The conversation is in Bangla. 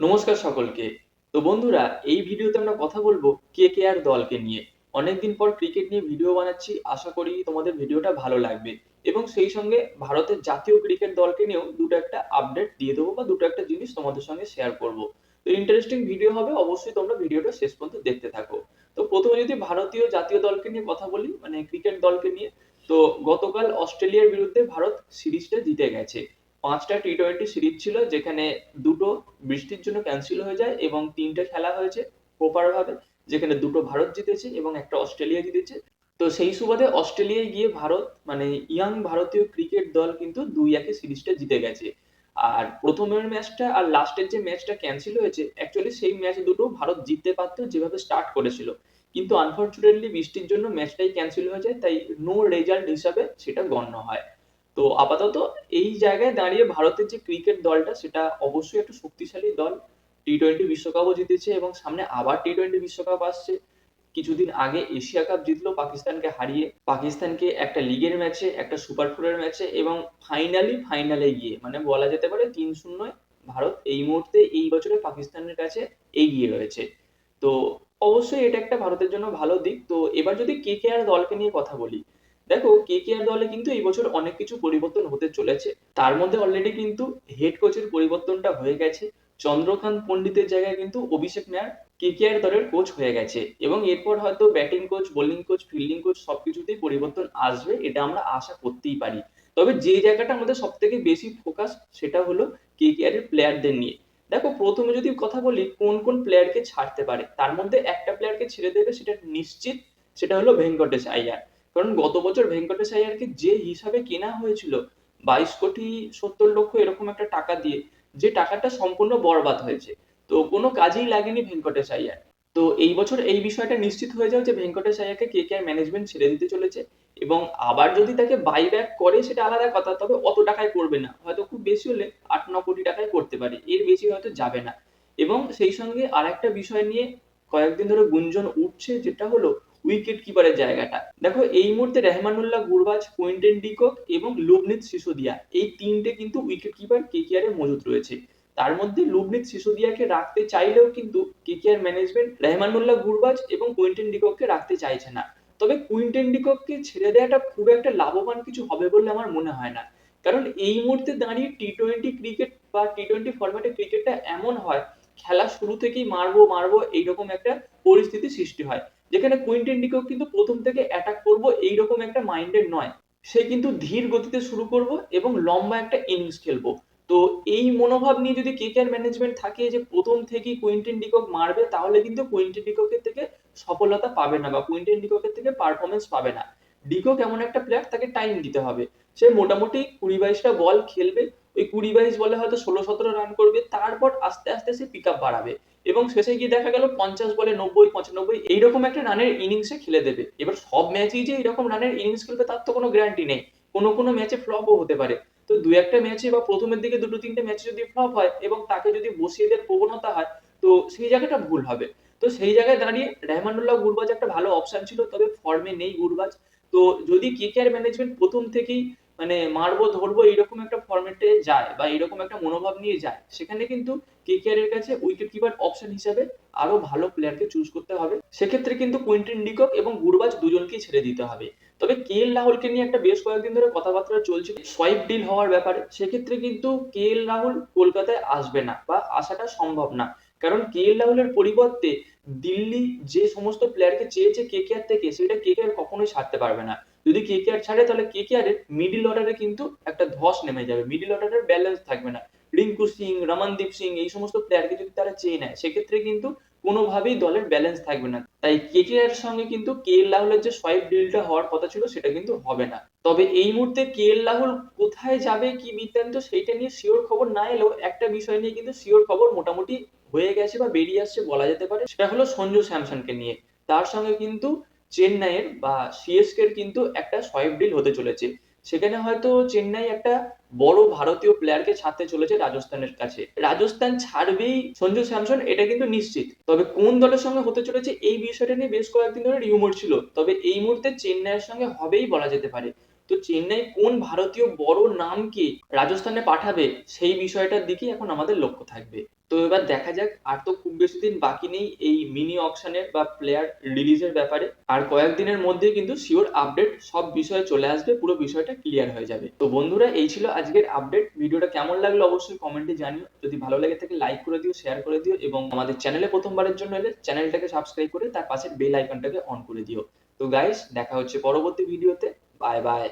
নমস্কার সকলকে। তো বন্ধুরা, এই ভিডিওতে আমরা কথা বলব কে কে আর দলকে নিয়ে। অনেকদিন পর ক্রিকেট নিয়ে ভিডিও বানাচ্ছি, আশা করি তোমাদের ভিডিওটা ভালো লাগবে। এবং সেই সঙ্গে ভারতের জাতীয় ক্রিকেট দলকে নিয়েও দুটো একটা আপডেট দিয়ে দেবো বা দুটো একটা জিনিস তোমাদের সঙ্গে শেয়ার করব। তো ইন্টারেস্টিং ভিডিও হবে, অবশ্যই তোমরা ভিডিওটা শেষ পর্যন্ত দেখতে থাকো। তো প্রথমে যদি ভারতীয় জাতীয় দলকে নিয়ে কথা বলি মানে ক্রিকেট দলকে নিয়ে, তো গতকাল অস্ট্রেলিয়ার বিরুদ্ধে ভারত সিরিজটা জিতে গেছে। পাঁচটা টি টোয়েন্টি সিরিজ ছিল যেখানে দুটো বৃষ্টির জন্য ক্যান্সেল হয়ে যায় এবং তিনটে খেলা হয়েছে প্রপার ভাবে, যেখানে দুটো ভারত জিতেছে এবং একটা অস্ট্রেলিয়া জিতেছে। তো সেই সুবাদে অস্ট্রেলিয়ায় গিয়ে ভারত মানে ইয়াং ভারতীয় ক্রিকেট দল কিন্তু দুই একে সিরিজটা জিতে গেছে। আর প্রথমের ম্যাচটা আর লাস্টের যে ম্যাচটা ক্যান্সেল হয়েছে অ্যাকচুয়ালি সেই ম্যাচ দুটো ভারত জিততে পারতো যেভাবে স্টার্ট করেছিল। কিন্তু আনফর্চুনেটলি বৃষ্টির জন্য ম্যাচটাই ক্যান্সেল হয়ে যায়, তাই নো রেজাল্ট হিসাবে সেটা গণ্য হয়। তো আপাতত এই জায়গায় দাঁড়িয়ে ভারতের যে ক্রিকেট দলটা, সেটা অবশ্যই একটা শক্তিশালী দল। টি টোয়েন্টি বিশ্বকাপও জিতেছে এবং সামনে আবার টি টোয়েন্টি বিশ্বকাপ আসছে। কিছুদিন আগে এশিয়া কাপ জিতলো পাকিস্তানকে হারিয়ে। পাকিস্তানকে একটা লিগের ম্যাচে একটা সুপার ফোরের ম্যাচে এবং ফাইনালি ফাইনালে গিয়ে মানে বলা যেতে পারে তিন শূন্যয় ভারত এই মুহূর্তে এই বছরে পাকিস্তানের কাছে এগিয়ে রয়েছে। তো অবশ্যই এটা একটা ভারতের জন্য ভালো দিক। তো এবার যদি কে কে আর দলকে নিয়ে কথা বলি দেখো কে কে আর দলে কিন্তু এই বছর অনেক কিছু পরিবর্তন হতে চলেছে। তার মধ্যে অলরেডি কিন্তু হেড কোচের পরিবর্তনটা হয়ে গেছে। চন্দ্রকান্ত পণ্ডিতের জায়গায় কিন্তু অভিষেক নায়ার কে কে আর দলের কোচ হয়ে গেছে। এবং এরপর হয়তো batting coach bowling coach fielding coach সবকিছুতেই পরিবর্তন আসবে, এটা আমরা আশা করতেই পারি। তবে যে জায়গাটা আমাদের সব থেকে বেশি ফোকাস সেটা হলো কে কে আর এর প্লেয়ারদের নিয়ে। দেখো, প্রথমে যদি কথা বলি, কোন কোন প্লেয়ারকে ছাড়তে পারে? তার মধ্যে একটা প্লেয়ারকে ছেড়ে দেবে, সেটা নিশ্চিত, সেটা হলো ভেঙ্কটেশ আইয়ার। কারণ গত বছর ভেঙ্কটেশ আইয়ারকে যে হিসাবে কেনা হয়েছিল, বাইশ কোটি সত্তর লক্ষ এরকম একটা টাকা দিয়ে, যে টাকাটা সম্পূর্ণ বরবাদ হয়েছে। তো কোনো কাজেই লাগেনি ভেঙ্কটেশ আইয়ার তো এই বছর এই বিষয়টা নিশ্চিত হয়ে যাও যে ভেঙ্কটেশ আইয়ারকে কে কে ম্যানেজমেন্ট ছেড়ে দিতে চলেছে এবং আবার যদি তাকে বাই ব্যাক করে সেটা আলাদা কথা, তবে অত টাকায় করবে না। হয়তো খুব বেশি হলে আট, ন কোটি টাকায় করতে পারে। এর বেশি হয়তো যাবে না। এবং সেই সঙ্গে আর একটা বিষয় নিয়ে কয়েকদিন ধরে গুঞ্জন উঠছে, যেটা হলো উইকেট কিপারের জায়গাটা। দেখো, এই মুহূর্তে রেহমানুল্লাহ, গুরবাজ, কুইন্টেন ডিকক এবং লুবনিত সিসোদিয়া, এই তিনটে কিন্তু উইকেট কিপার কেকেআর এ মজুদ রয়েছে। তার মধ্যে লুবনিত সিসোদিয়াকে রাখতে চাইলেও কিন্তু কেকেআর ম্যানেজমেন্ট রেহমানুল্লাহ, গুরবাজ এবং কুইন্টেন ডিকককে রাখতে চাইছে না। তবে কুইন্টেন ডিকককে ছেড়ে দেওয়াটা খুব একটা লাভবান কিছু হবে বলে আমার মনে হয় না। কারণ এই মুহূর্তে দাঁড়িয়ে টি টোয়েন্টি ক্রিকেট বা টি টোয়েন্টি ফরম্যাটে ক্রিকেটটা এমন হয়, খেলা শুরু থেকেই মারবো মারবো, এইরকম একটা পরিস্থিতি সৃষ্টি হয়। যেখানে কুইন্টেন ডিকক কিন্তু প্রথম থেকে অ্যাটাক করব এইরকম একটা মাইন্ডেড নয়। সে কিন্তু ধীর গতিতে শুরু করব এবং লম্বা একটা ইনিংস খেলব। তো এই মনোভাব নিয়ে যদি কেকেআর ম্যানেজমেন্ট থাকে যে প্রথম থেকেই কুইন্টেন ডিকক মারবে, তাহলে কিন্তু কুইন্টেন ডিককের থেকে সফলতা পাবে না বা কুইন্টেন ডিককের থেকে পারফরমেন্স পাবে না। ডিকক এমন একটা প্লেয়ার তাকে টাইম দিতে হবে। সে মোটামুটি কুড়ি বাইশটা বল খেলবে। ওই কুড়ি বাইশ বলে হয়তো ষোলো সতেরো রান করবে, তারপর আস্তে আস্তে সে পিক আপ বাড়াবে এবং শেষে গিয়ে দেখা গেল পঞ্চাশ বলে নব্বই, পঁচানব্বই, এইরকম একটা রানের ইনিংসে খেলে দেবে। এবার সব ম্যাচেই যে এরকম রানের ইনিংস খেলবে, তার তো কোনো গ্যারান্টি নেই। কোনো কোনো ম্যাচে ফ্লপও হতে পারে। তো দু একটা ম্যাচে বা প্রথমের দিকে দুটো, তিনটে ম্যাচে যদি ফ্লপ হয় এবং তাকে যদি বসিয়ে দেওয়ার প্রবণতা হয়, তো সেই জায়গাটা ভুল হবে। তো সেই জায়গায় দাঁড়িয়ে রেহমানুল্লাহ গুরবাজ একটা ভালো অপশন ছিল, তবে ফর্মে নেই গুরবাজ। তো যদি কে কেকেআর ম্যানেজমেন্ট প্রথম থেকেই মানে মারবো, ধরবো, এইরকম একটা ফরম্যাটে যায় বা এরকম একটা মনোভাব নিয়ে যায়, সেখানে কিন্তু কেকেআর এর কাছে উইকেট কিপার অপশন হিসাবে আরও ভালো প্লেয়ারকে চুজ করতে হবে। সেক্ষেত্রে কিন্তু কুইন্টেন ডিকক এবং গুরবাজ দুজনকেই ছেড়ে দিতে হবে। তবে কে এল রাহুলকে নিয়ে একটা বেশ কয়েকদিন ধরে কথাবার্তা চলছে সোয়াইপ ডিল হওয়ার ব্যাপারে। সেক্ষেত্রে কিন্তু কে এল রাহুল কলকাতায় আসবে না বা আসাটা সম্ভব না। কারণ কে এল রাহুলের পরিবর্তে দিল্লি যে সমস্ত প্লেয়ারকে চেয়েছে কে কে আর থেকে, সেটা কে কে আর কখনোই ছাড়তে পারবে না। যদি কে কে আর ছাড়ে, তাহলে কে কে মিডিল অর্ডারে কিন্তু একটা ধস নেমে যাবে। মিডিল অর্ডারের ব্যালেন্স থাকবে না। রিঙ্কু সিং, রমনদীপ সিং, এই সমস্ত প্লেয়ারকে যদি তারা চেয়ে নেয়, সেক্ষেত্রে কিন্তু কোনোভাবেই দলের ব্যালেন্স থাকবে না। তাই কে কে আর সঙ্গে কিন্তু কে এল রাহুলের যে সোয়াইপ ডিলটা হওয়ার কথা ছিল, সেটা কিন্তু হবে না। তবে এই মুহূর্তে কে এল রাহুল কোথায় যাবে, কি বৃত্তান্ত, সেইটা নিয়ে শিওর খবর না এলেও একটা বিষয় নিয়ে কিন্তু শিওর খবর মোটামুটি হয়ে গেছে বা বেরিয়ে আসছে বলা যেতে পারে, সেটা হলো সঞ্জু স্যামসনকে নিয়ে। তার সঙ্গে কিন্তু চেন্নাইয়ের বা সিএসকে কিন্তু একটা সোয়াইপ ডিল হতে চলেছে। সেখানে হয়তো চেন্নাই একটা বড় ভারতীয় প্লেয়ারকে ছাড়তে চলেছে রাজস্থানের কাছে। রাজস্থান ছাড়বেই সঞ্জু স্যামসন, এটা কিন্তু নিশ্চিত। তবে কোন দলের সঙ্গে হতে চলেছে এই বিষয়টা নিয়ে বেশ কয়েকদিন ধরে রিউমোর ছিল। তবে এই মুহূর্তে চেন্নাইয়ের সঙ্গে হবেই বলা যেতে পারে। তো চেন্নাই কোন ভারতীয় বড় নামকে রাজস্থানে পাঠাবে সেই বিষয়টার দিকেই এখন আমাদের লক্ষ্য থাকবে। তো এবার দেখা যাক, আর তো খুব বেশি দিন বাকি নেই এই মিনি অকশনের বা প্লেয়ার রিলিজের ব্যাপারে। আর কয়েকদিনের মধ্যে কিন্তু শিওর আপডেট সব বিষয়ে চলে আসবে, পুরো বিষয়টা ক্লিয়ার হয়ে যাবে। তো বন্ধুরা, এই ছিল আজকের আপডেট ভিডিওটা কেমন লাগল অবশ্যই কমেন্টে জানিও। যদি ভালো লাগে থাকে লাইক করে দিও শেয়ার করে দিও এবং আমাদের চ্যানেলে প্রথমবারের জন্য এলে চ্যানেলটাকে সাবস্ক্রাইব করে তার পাশে বেল আইকনটাকে অন করে দিও। তো গাইস দেখা হচ্ছে পরবর্তী ভিডিওতে বাই বাই